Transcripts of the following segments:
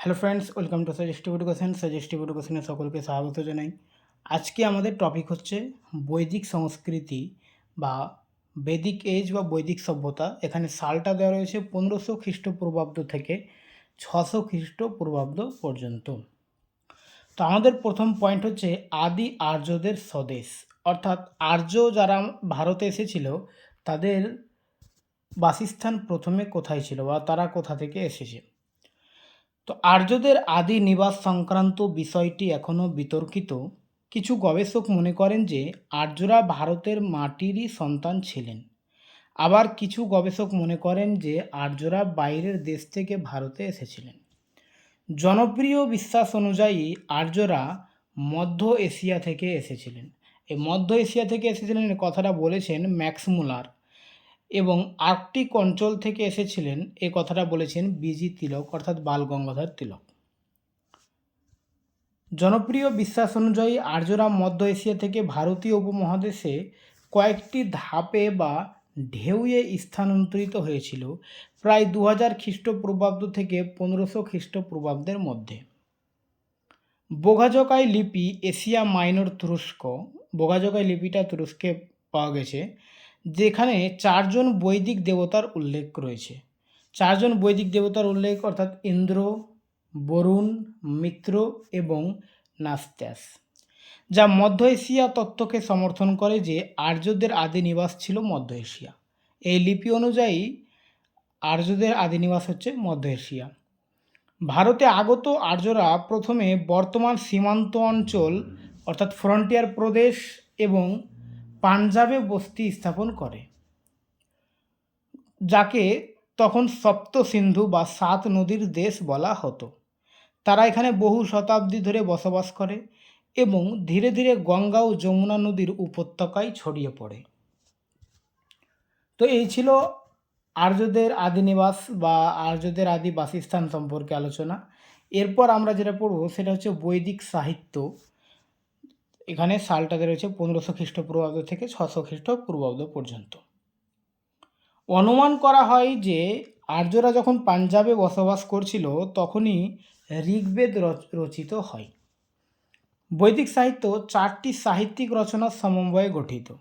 Hello friends, welcome to suggestive education suggestive এডুকেশনে সকলকে স্বাগত জানাই। আজকে আমাদের টপিক হচ্ছে বৈদিক সংস্কৃতি বা বৈদিক এজ বা বৈদিক সভ্যতা। এখানে সালটা দেওয়া রয়েছে পনেরোশো খ্রিস্টপূর্বাব্দ থেকে ছশো খ্রিস্টপূর্বাব্দ পর্যন্ত। তো আমাদের প্রথম পয়েন্ট হচ্ছে আদি আর্যদের স্বদেশ। অর্থাৎ আর্য যারা ভারতে এসেছিল, তাদের বাসস্থান প্রথমে কোথায় ছিল বা তারা কোথা থেকে এসেছে? তো আর্যদের আদি নিবাস সংক্রান্ত বিষয়টি এখনও বিতর্কিত। কিছু গবেষক মনে করেন যে, আর্যরা ভারতের মাটিরই সন্তান ছিলেন। আবার কিছু গবেষক মনে করেন যে, আর্যরা বাইরের দেশ থেকে ভারতে এসেছিলেন। জনপ্রিয় বিশ্বাস অনুযায়ী, আর্যরা মধ্য এশিয়া থেকে এসেছিলেন। এই মধ্য এশিয়া থেকে এসেছিলেন কথাটা বলেছেন ম্যাক্স মুলার। এবং আর্কটিক অঞ্চল থেকে এসেছিলেন, এ কথাটা বলেছেন বিজি তিলক, অর্থাৎ বাল গঙ্গাধর তিলক। জনপ্রিয় বিশ্বাস অনুযায়ী আর্যরা মধ্য এশিয়া থেকে ভারতীয় উপমহাদেশে কয়েকটি ধাপে বা ঢেউয়ে স্থানান্তরিত হয়েছিল, প্রায় দু হাজার খ্রিস্টপূর্বাব্দ থেকে পনেরোশো খ্রিস্টপূর্বাব্দের মধ্যে। বোগাজকাই লিপি এশিয়া মাইনর তুরস্ক বোগাজকাই লিপিটা তুরস্কে পাওয়া গেছে যেখানে চারজন বৈদিক দেবতার উল্লেখ রয়েছে। চারজন বৈদিক দেবতার উল্লেখ অর্থাৎ ইন্দ্র, বরুণ, মিত্র এবং নাস্ত্যাস, যা মধ্য এশিয়া তত্ত্বকে সমর্থন করে যে আর্যদের আদি নিবাস ছিল মধ্য এশিয়া। এই লিপি অনুযায়ী আর্যদের আদি নিবাস হচ্ছে মধ্য এশিয়া। ভারতে আগত আর্যরা প্রথমে বর্তমান সীমান্ত অঞ্চল অর্থাৎ ফ্রন্টিয়ার প্রদেশ এবং পাঞ্জাবে বস্তি স্থাপন করে, যাকে তখন সপ্ত সিন্ধু বা সাত নদীর দেশ বলা হতো। তারা এখানে বহু শতাব্দী ধরে বসবাস করে এবং ধীরে ধীরে গঙ্গা ও যমুনা নদীর উপত্যকায় ছড়িয়ে পড়ে। তো এই ছিল আর্যদের আদি নিবাস বা আর্যদের আদি বাসস্থান সম্পর্কে আলোচনা। এরপর আমরা যেটা পড়ব সেটা হচ্ছে বৈদিক সাহিত্য। এখানে সালটাতে রয়েছে পনেরোশো খ্রিস্টপূর্বাব্দ থেকে ছশো খ্রিস্টপূর্বাব্দ পর্যন্ত। অনুমান করা হয় যে আর্যরা যখন পাঞ্জাবে বসবাস করছিল, তখনই ঋগ্বেদ রচ- রচিত হয়। বৈদিক সাহিত্য চারটি সাহিত্যিক রচনার সমন্বয়ে গঠিত।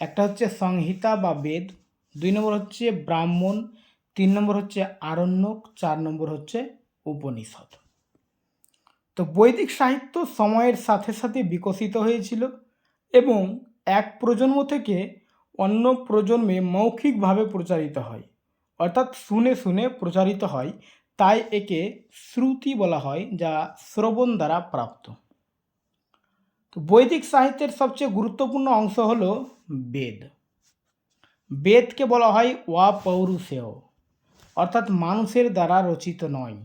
একটা হচ্ছে সংহিতা বা বেদ, দুই নম্বর হচ্ছে ব্রাহ্মণ, তিন নম্বর হচ্ছে আরণ্যক, চার নম্বর হচ্ছে উপনিষদ। তো বৈদিক সাহিত্য সময়ের সাথে সাথে বিকশিত হয়েছিল এবং এক প্রজন্ম থেকে অন্য প্রজন্মে মৌখিকভাবে প্রচারিত হয়। অর্থাৎ শুনে শুনে প্রচারিত হয়, তাই একে শ্রুতি বলা হয়, যা শ্রবণ দ্বারা প্রাপ্ত। তো বৈদিক সাহিত্যের সবচেয়ে গুরুত্বপূর্ণ অংশ হল বেদ। বেদকে বলা হয় ওয়া পৌরুষেয় অর্থাৎ মানুষের দ্বারা রচিত নয়।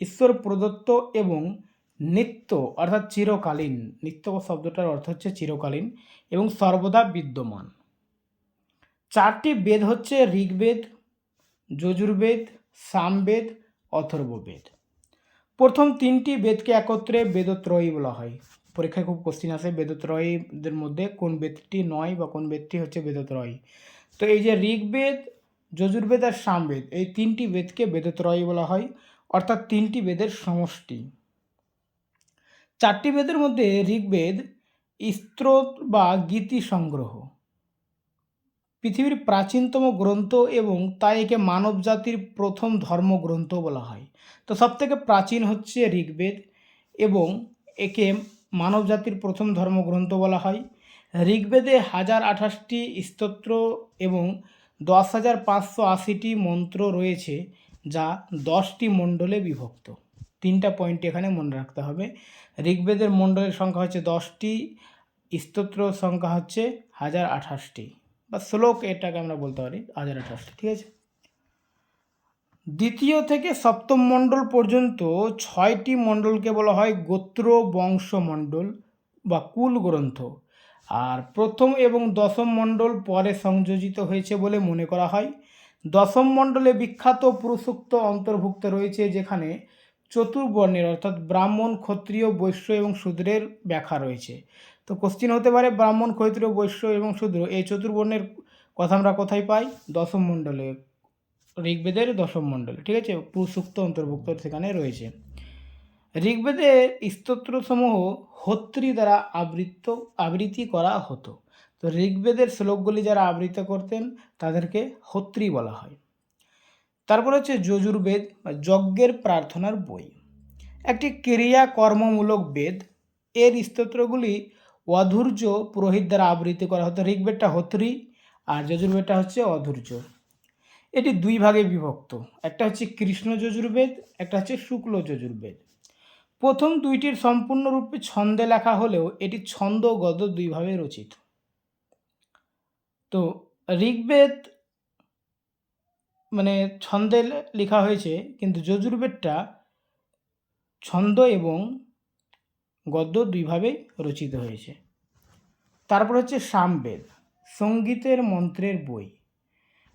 ঈশ্বর প্রদত্ত এবং নিত্য, অর্থাৎ চিরকালীন, নিত্য শব্দটার অর্থ হচ্ছে চিরকালীন এবং সর্বদা বিদ্যমান। চারটি বেদ হচ্ছে ঋগ্বেদ, যজুর্বেদ, সামবেদ, অথর্ববেদ। প্রথম তিনটি বেদকে একত্রে বেদত্রয়ী বলা হয়। পরীক্ষায় খুব কোশ্চিন আসে, বেদত্রয়ীদের মধ্যে কোন বেদটি নয় বা কোন বেদটি হচ্ছে বেদত্রয়ী। তো এই যে ঋগ্বেদ, যজুর্বেদ আর সামবেদ, এই তিনটি বেদকে বেদত্রয়ী বলা হয়। অর্থাৎ তিনটি বেদের সমষ্টি। চারটি বেদের মধ্যে ঋগ্বেদ স্তোত্র বা গীতি সংগ্রহ। পৃথিবীর প্রাচীনতম গ্রন্থ এবং তাই একে মানব জাতির প্রথম ধর্মগ্রন্থ বলা হয়। তো সবথেকে প্রাচীন হচ্ছে ঋগ্বেদ এবং একে মানব জাতির প্রথম ধর্মগ্রন্থ বলা হয়। ঋগ্বেদে হাজার আঠাশটি স্তোত্র এবং দশ হাজার পাঁচশো আশিটি মন্ত্র রয়েছে। যা দশটি মণ্ডলে বিভক্ত। তিনটা পয়েন্ট এখানে মনে রাখতে হবে। ঋগ্বেদের মণ্ডলের সংখ্যা হচ্ছে দশটি, স্তোত্র সংখ্যা হচ্ছে হাজার আঠাশটি। বা শ্লোক এটাকে আমরা বলতে পারি হাজার আঠাশটি, ঠিক আছে? দ্বিতীয় থেকে সপ্তম মণ্ডল পর্যন্ত ছয়টি মণ্ডলকে বলা হয় গোত্র, বংশ মণ্ডল বা কুল গ্রন্থ। আর প্রথম এবং দশম মণ্ডল পরে সংযোজিত হয়েছে বলে মনে করা হয়। দশম মণ্ডলে বিখ্যাত পুরুষোক্ত অন্তর্ভুক্ত রয়েছে যেখানে চতুর্বর্ণের অর্থাৎ ব্রাহ্মণ, ক্ষত্রিয়, বৈশ্য এবং শূদ্রের ব্যাখ্যা রয়েছে। তো কোশ্চিন হতে পারে, ব্রাহ্মণ, ক্ষত্রিয়, বৈশ্য এবং শূদ্র, এই চতুর্বর্ণের কথা আমরা কোথায় পাই? দশম মণ্ডলে, ঋগ্বেদের দশম মণ্ডলে, ঠিক আছে? পুসুক্ত অন্তর্ভুক্ত সেখানে রয়েছে। ঋগ্বেদের স্তোত্রসমূহ হত্রী দ্বারা আবৃত্ত, আবৃত্তি করা হতো। তো ঋগ্বেদের শ্লোকগুলি যারা আবৃত্ত করতেন, তাদেরকে হত্রী বলা হয়। তারপর হচ্ছে যজুর্বেদ বা যজ্ঞের প্রার্থনার বই। একটি ক্রিয়া কর্মমূলক বেদ। এর স্তোত্রগুলি অধৈর্য পুরোহিত দ্বারা আবৃত্তি করা হতো। ঋগ্বেদটা হত্রী আর যজুর্বেদটা হচ্ছে অধৈর্য। এটি দুই ভাগে বিভক্ত। একটা হচ্ছে কৃষ্ণ যজুর্বেদ, একটা হচ্ছে শুক্ল যজুর্বেদ। প্রথম দুইটির সম্পূর্ণরূপে ছন্দে লেখা হলেও এটি ছন্দ ও গদ্য দুইভাবে রচিত। তো ঋগ্বেদ মানে ছন্দে লেখা হয়েছে, কিন্তু যজুর্বেদটা ছন্দ এবং গদ্য দুইভাবেই রচিত হয়েছে। তারপর হচ্ছে সামবেদ, সঙ্গীতের মন্ত্রের বই।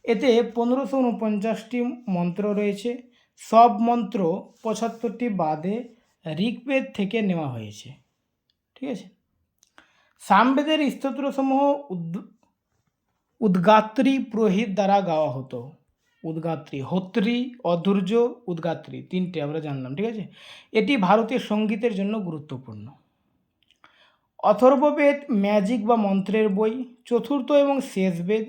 এতে পনেরোশো উনপঞ্চাশটি মন্ত্র রয়েছে। সব মন্ত্র পঁচাত্তরটি বাদে ঋগ্বেদ থেকে নেওয়া হয়েছে। ঠিক আছে? সামবেদের স্তোত্রসমূহ উদ্গাত্রী পুরোহিত দ্বারা গাওয়া হতো। উদ্গাত্রী, হত্রী, অধৈর্য, উদ্গাত্রী তিনটে আমরা জানলাম, ঠিক আছে? এটি ভারতীয় সঙ্গীতের জন্য গুরুত্বপূর্ণ। অথর্ববেদ, ম্যাজিক বা মন্ত্রের বই, চতুর্থ এবং শেষ বেদ,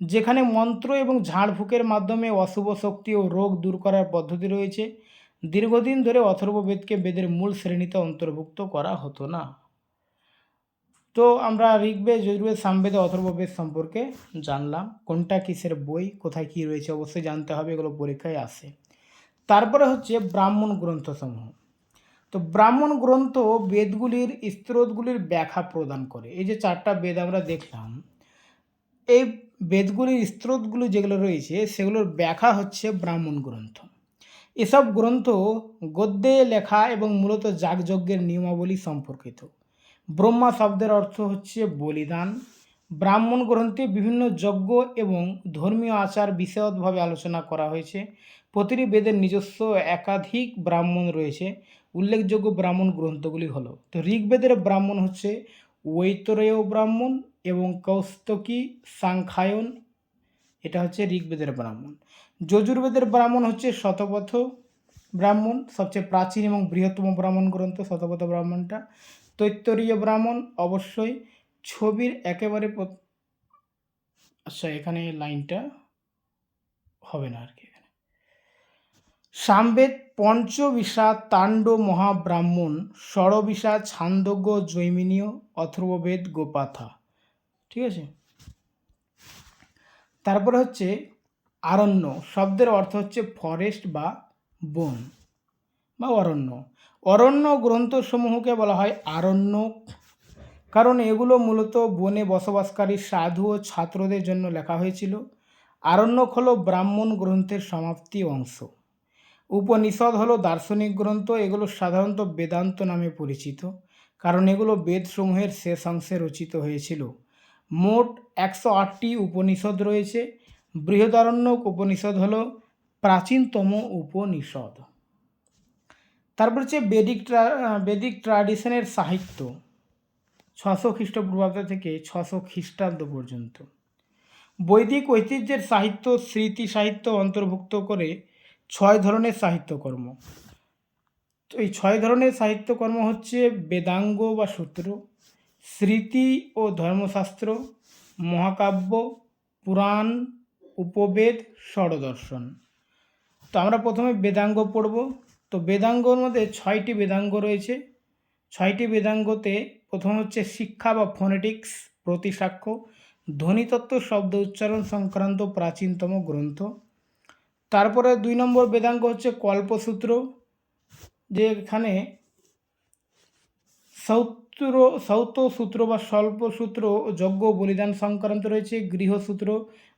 যেখানে মন্ত্র এবং ঝাড়ফুঁকের মাধ্যমে অশুভ শক্তি ও রোগ দূর করার পদ্ধতি রয়েছে, দীর্ঘদিন ধরে অথর্ববেদকে বেদের মূল শ্রেণীতে অন্তর্ভুক্ত করা হতো না। তো আমরা ঋগ্বেদ যজুর্বেদ সামবেদ, অথর্ববেদ সম্পর্কে জানলাম। কোনটা কিসের বই, কোথায় কি রয়েছে, অবশ্যই জানতে হবে, এগুলো পরীক্ষায় আসে। তারপরে হচ্ছে ব্রাহ্মণ গ্রন্থসমূহ। তো ব্রাহ্মণ গ্রন্থ বেদগুলির স্ত্রোতগুলির ব্যাখ্যা প্রদান করে। এই যে চারটা বেদ আমরা দেখলাম, এই বেদগুলির স্ত্রোতগুলি যেগুলো রয়েছে, সেগুলোর ব্যাখ্যা হচ্ছে ব্রাহ্মণ গ্রন্থ। এসব গ্রন্থ গদ্যে লেখা এবং মূলত যাগযজ্ঞের নিয়মাবলী সম্পর্কিত। ব্রহ্মা শব্দের অর্থ হচ্ছে বলিদান। ব্রাহ্মণ গ্রন্থে বিভিন্ন যজ্ঞ এবং ধর্মীয় আচার বিশদভাবে আলোচনা করা হয়েছে। প্রতিটি বেদের নিজস্ব একাধিক ব্রাহ্মণ রয়েছে। উল্লেখযোগ্য ব্রাহ্মণ গ্রন্থগুলি হলো, তো ঋগ্বেদের ব্রাহ্মণ হচ্ছে ঐতরেয় ব্রাহ্মণ এবং কৌস্তকী সাংখ্যায়ন, এটা হচ্ছে ঋগ্বেদের ব্রাহ্মণ। যজুর্বেদের ব্রাহ্মণ হচ্ছে শতপথ ব্রাহ্মণ, সবচেয়ে প্রাচীন এবং বৃহত্তম ব্রাহ্মণ গ্রন্থ শতপথ ব্রাহ্মণটা। তৈত্তরীয় ব্রাহ্মণ অবশ্যই ছবির একেবারে আচ্ছা এখানে লাইনটা হবে না আর কি এখানে। সামবেদ পঞ্চবিশা তাণ্ড মহাব্রাহ্মণ ষড়বিশা ছান্দজ্ঞ জৈমিনীয়, অথর্ববেদ গোপাথা। ঠিক আছে? তারপরে হচ্ছে আরণ্য। শব্দের অর্থ হচ্ছে ফরেস্ট বা বন বা অরণ্য। অরণ্য গ্রন্থসমূহকে বলা হয় আরণ্যক। কারণ এগুলো মূলত বনে বসবাসকারী সাধু ও ছাত্রদের জন্য লেখা হয়েছিল। আরণ্যক হলো ব্রাহ্মণ গ্রন্থের সমাপ্তি অংশ। উপনিষদ হলো দার্শনিক গ্রন্থ, এগুলো সাধারণত বেদান্ত নামে পরিচিত, কারণ এগুলো বেদসমূহের শেষ অংশে রচিত হয়েছিল। মোট একশো আটটি উপনিষদ রয়েছে। বৃহদারণ্যক উপনিষদ হলো প্রাচীনতম উপনিষদ। তারপর হচ্ছে বেদিক বেদিক ট্র্যাডিশনের সাহিত্য। ছশো খ্রিস্টপূর্বাব্দ থেকে ছশো খ্রিস্টাব্দ পর্যন্ত। বৈদিক ঐতিহ্যের সাহিত্য, স্মৃতি সাহিত্য অন্তর্ভুক্ত করে ছয় ধরনের সাহিত্যকর্ম। তো এই ছয় ধরনের সাহিত্যকর্ম হচ্ছে বেদাঙ্গ বা সূত্র, স্মৃতি ও ধর্মশাস্ত্র, মহাকাব্য, পুরাণ, উপবেদ, ষড়দর্শন। তো আমরা প্রথমে বেদাঙ্গ পড়ব। তো বেদাঙ্গর মধ্যে ছয়টি বেদাঙ্গ রয়েছে। ছয়টি বেদাঙ্গতে প্রথম হচ্ছে শিক্ষা বা ফোনেটিক্স প্রতিসাক্ষ্য, ধ্বনিতত্ত্ব, শব্দ উচ্চারণ সংক্রান্ত প্রাচীনতম গ্রন্থ। তারপরে দুই নম্বর বেদাঙ্গ হচ্ছে কল্পসূত্র, যে এখানে সৌত্র সৌত সূত্র বা স্বল্প সূত্র যজ্ঞ বলিদান সংক্রান্ত রয়েছে, গৃহসূত্র,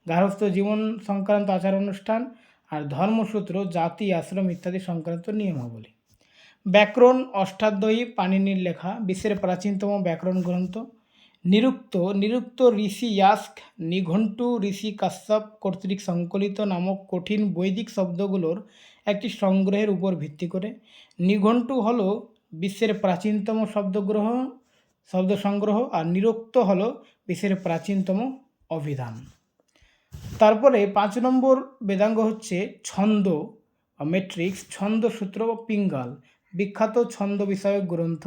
গার্হস্থ্য জীবন সংক্রান্ত আচার অনুষ্ঠান আর ধর্মসূত্র, জাতি, আশ্রম ইত্যাদি সংক্রান্ত নিয়মাবলী। ব্যাকরণ, অষ্টাধ্যায়ী, পাণিনির লেখা, বিশ্বের প্রাচীনতম ব্যাকরণ গ্রন্থ। নিরুক্ত নিরুক্ত ঋষি ইয়াস্ক, নিঘণ্টু ঋষি কাশ্যপ কর্তৃক সংকলিত নামক কঠিন বৈদিক শব্দগুলোর একটি সংগ্রহের উপর ভিত্তি করে। নিঘণ্টু হল বিশ্বের প্রাচীনতম শব্দগ্রহ শব্দ সংগ্রহ আর নিরুক্ত হল বিশ্বের প্রাচীনতম অভিধান। তারপরে পাঁচ নম্বর বেদাঙ্গ হচ্ছে ছন্দ মেট্রিক্স ছন্দ সূত্র পিঙ্গাল, বিখ্যাত ছন্দ বিষয়ক গ্রন্থ।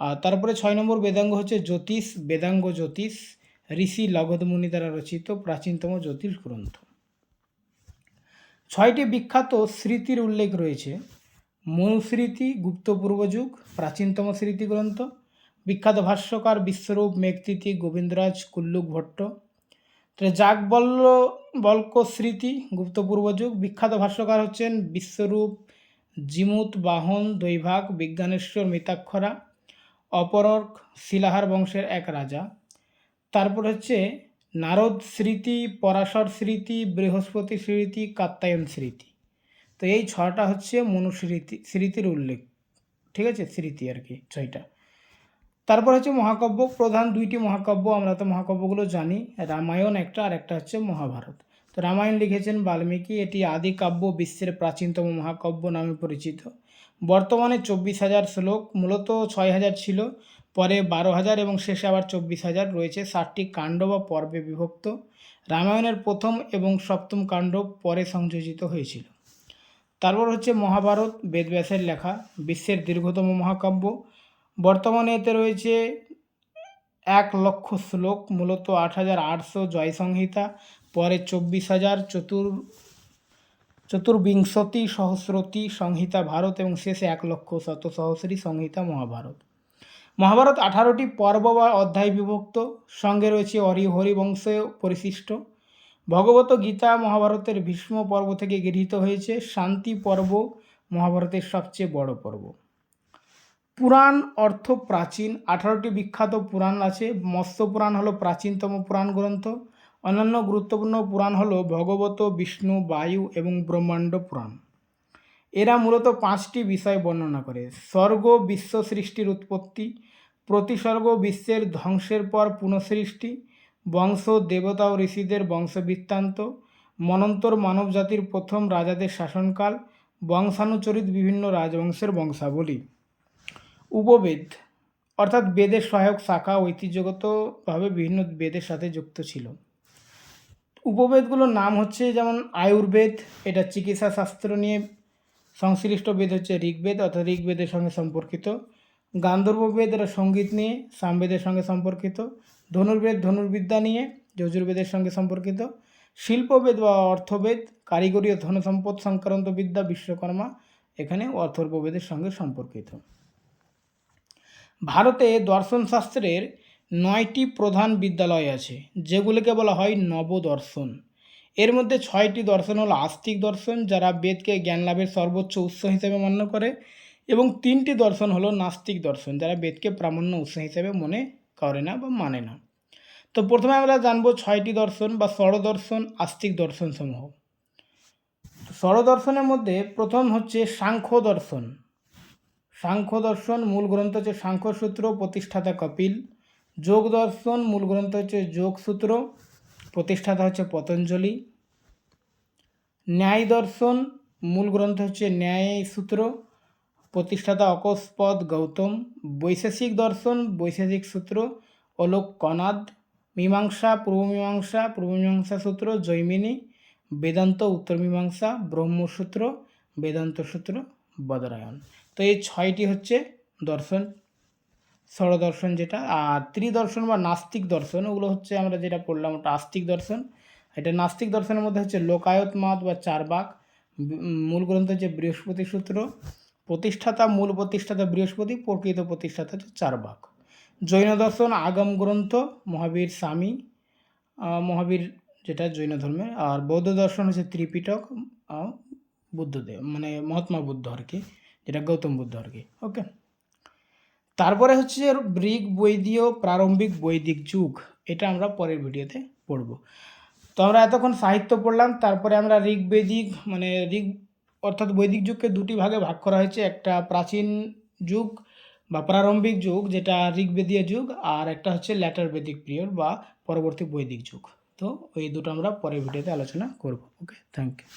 আর তারপরে ছয় নম্বর বেদাঙ্গ হচ্ছে জ্যোতিষ, বেদাঙ্গ জ্যোতিষ, ঋষি লগধমুনি দ্বারা রচিত প্রাচীনতম জ্যোতিষ গ্রন্থ। ছয়টি বিখ্যাত স্মৃতির উল্লেখ রয়েছে। মনুস্মৃতি গুপ্ত পূর্বযুগ, প্রাচীনতম স্মৃতি গ্রন্থ বিখ্যাত ভাষ্যকার বিশ্বরূপ মেঘতিথি, গোবিন্দরাজ কুল্লুক ভট্ট যাকবল্ল বল্ক স্মৃতি, গুপ্ত পূর্বযুগ। বিখ্যাত ভাষ্যকার হচ্ছেন বিশ্বরূপ জিমুত বাহন দৈভাগ বিজ্ঞানেশ্বর মিতাক্ষরা অপরক শিলাহার বংশের এক রাজা। তারপর হচ্ছে নারদ স্মৃতি, পরাশর স্মৃতি, বৃহস্পতি স্মৃতি, কাত্যায়ন স্মৃতি। তো এই ছটা হচ্ছে মনুস্মৃতি, স্মৃতির উল্লেখ। ঠিক আছে? স্মৃতি আর কি, ছয়টা। তারপর হচ্ছে মহাকাব্য, প্রধান দুইটি মহাকাব্য আমরা তো মহাকাব্যগুলো জানি, রামায়ণ একটা আর একটা হচ্ছে মহাভারত। তো রামায়ণ লিখেছেন বাল্মীকি, এটি আদি কাব্য, বিশ্বের প্রাচীনতম মহাকাব্য নামে পরিচিত। বর্তমানে চব্বিশ হাজার শ্লোক, মূলত ছয় হাজার ছিল, পরে বারো হাজার এবং শেষে আবার চব্বিশ হাজার রয়েছে ষাটটি কাণ্ড বা পর্বে বিভক্ত। রামায়ণের প্রথম এবং সপ্তম কাণ্ড পরে সংযোজিত হয়েছিল। তারপর হচ্ছে মহাভারত, বেদব্যাসের লেখা, বিশ্বের দীর্ঘতম মহাকাব্য বর্তমানে এতে রয়েছে এক লক্ষ শ্লোক, মূলত আট হাজার আটশো জয় সংহিতা, পরে চব্বিশ হাজার চতুর, চতুর্বিংশতি সহস্রতি সংহিতা ভারত এবং শেষে এক লক্ষ শত সহস্রী সংহিতা মহাভারত। মহাভারত আঠারোটি পর্ব বা অধ্যায় বিভক্ত, সঙ্গে রয়েছে অরি হরিবংশে পরিশিষ্ট। ভগবত গীতা মহাভারতের ভীষ্ম পর্ব থেকে গৃহীত হয়েছে, শান্তি পর্ব মহাভারতের সবচেয়ে বড় পর্ব। পুরাণ অর্থ প্রাচীন। আঠারোটি বিখ্যাত পুরাণ আছে। মৎস্য পুরাণ হলো প্রাচীনতম পুরাণ গ্রন্থ। অন্যান্য গুরুত্বপূর্ণ পুরাণ হলো ভগবত, বিষ্ণু, বায়ু এবং ব্রহ্মাণ্ড পুরাণ। এরা মূলত পাঁচটি বিষয় বর্ণনা করে। স্বর্গ, বিশ্ব সৃষ্টির উৎপত্তি প্রতিসর্গ বিশ্বের ধ্বংসের পর পুনঃসৃষ্টি, বংশ, দেবতা ও ঋষিদের বংশবৃত্তান্ত, মনন্তর মানবজাতির প্রথম রাজাদের শাসনকাল, বংশানুচরিত বিভিন্ন রাজবংশের বংশাবলী। উপবেদ, অর্থাৎ বেদের সহায়ক শাখা ঐতিহ্যগতভাবে বিভিন্ন বেদের সাথে যুক্ত ছিল। উপবেদগুলোর নাম হচ্ছে যেমন আয়ুর্বেদ, এটা চিকিৎসা শাস্ত্র নিয়ে সংশ্লিষ্ট বেদ হচ্ছে ঋগ্বেদ, অর্থাৎ ঋগ্বেদের সঙ্গে সম্পর্কিত। গান্ধর্ব বেদ এটা সংগীত নিয়ে, সামবেদের সঙ্গে সম্পর্কিত। ধনুর্বেদ ধনুর্বিদ্যা নিয়ে, যজুর্বেদের সঙ্গে সম্পর্কিত। শিল্পবেদ বা অর্থবেদ, কারিগরি ও ধনসম্পদ সংক্রান্ত বিদ্যা বিশ্বকর্মা, এখানে অথর্ববেদের সঙ্গে সম্পর্কিত। ভারতে দর্শনশাস্ত্রের নয়টি প্রধান বিদ্যালয় আছে, যেগুলিকে বলা হয় নবদর্শন। এর মধ্যে ছয়টি দর্শন হলো আস্তিক দর্শন, যারা বেদকে জ্ঞান লাভের সর্বোচ্চ উৎস হিসেবে মান্য করে, এবং তিনটি দর্শন হলো নাস্তিক দর্শন, যারা বেদকে প্রামাণ্য উৎস হিসেবে মনে করে না বা মানে না। তো প্রথমে আমরা জানব ছয়টি দর্শন বা ষড়দর্শন, আস্তিক দর্শন সমূহ ষড়দর্শনের মধ্যে প্রথম হচ্ছে সাংখ্য দর্শন। সাংখ্য দর্শন মূল গ্রন্থ হচ্ছে সাংখ্যসূত্র, প্রতিষ্ঠাতা কপিল। যোগ দর্শন মূল গ্রন্থ হচ্ছে যোগসূত্র, প্রতিষ্ঠাতা হচ্ছে পতঞ্জলি। ন্যায় দর্শন মূল গ্রন্থ হচ্ছে ন্যায় সূত্র প্রতিষ্ঠাতা অকস্পদ গৌতম। বৈশেষিক দর্শন, বৈশেষিক সূত্র, অলোক কনাদ। মীমাংসা পূর্বমীমাংসা পূর্বমীমাংসা সূত্র, জৈমিনী। বেদান্ত, উত্তর মীমাংসা, ব্রহ্মসূত্র, বেদান্ত সূত্র, বদরায়ণ। তো এই ছয়টি হচ্ছে দর্শন, ষড়দর্শন যেটা, আর ত্রিদর্শন বা নাস্তিক দর্শন, ওগুলো হচ্ছে আমরা যেটা পড়লাম ওটা আস্তিক দর্শন। এটা নাস্তিক দর্শনের মধ্যে হচ্ছে লোকায়ত মত বা চারবাক মূল গ্রন্থ হচ্ছে বৃহস্পতি সূত্র, প্রতিষ্ঠাতা, মূল প্রতিষ্ঠাতা বৃহস্পতি, প্রকৃত প্রতিষ্ঠাতা হচ্ছে চারবাক। জৈন দর্শন আগম গ্রন্থ, মহাবীর স্বামী মহাবীর যেটা জৈন ধর্মে আর বৌদ্ধ দর্শন হচ্ছে ত্রিপিটক বুদ্ধদেব মানে মহাত্মা বুদ্ধ আর কি। যেটা গৌতম বুদ্ধ আর কি ওকে তারপরে হচ্ছে ঋগ বৈদীয় প্রারম্ভিক বৈদিক যুগ, এটা আমরা পরের ভিডিওতে পড়ব। তো আমরা এতক্ষণ সাহিত্য পড়লাম, তারপরে আমরা ঋগ্বেদিক মানে ঋগ, অর্থাৎ বৈদিক যুগকে দুটি ভাগে ভাগ করা হয়েছে, একটা প্রাচীন যুগ বা প্রারম্ভিক যুগ, যেটা ঋগ্বেদীয় যুগ, আর একটা হচ্ছে ল্যাটার বেদিক পিরিয়ড বা পরবর্তী বৈদিক যুগ। তো এই দুটো আমরা পরের ভিডিওতে আলোচনা করব ওকে থ্যাংক ইউ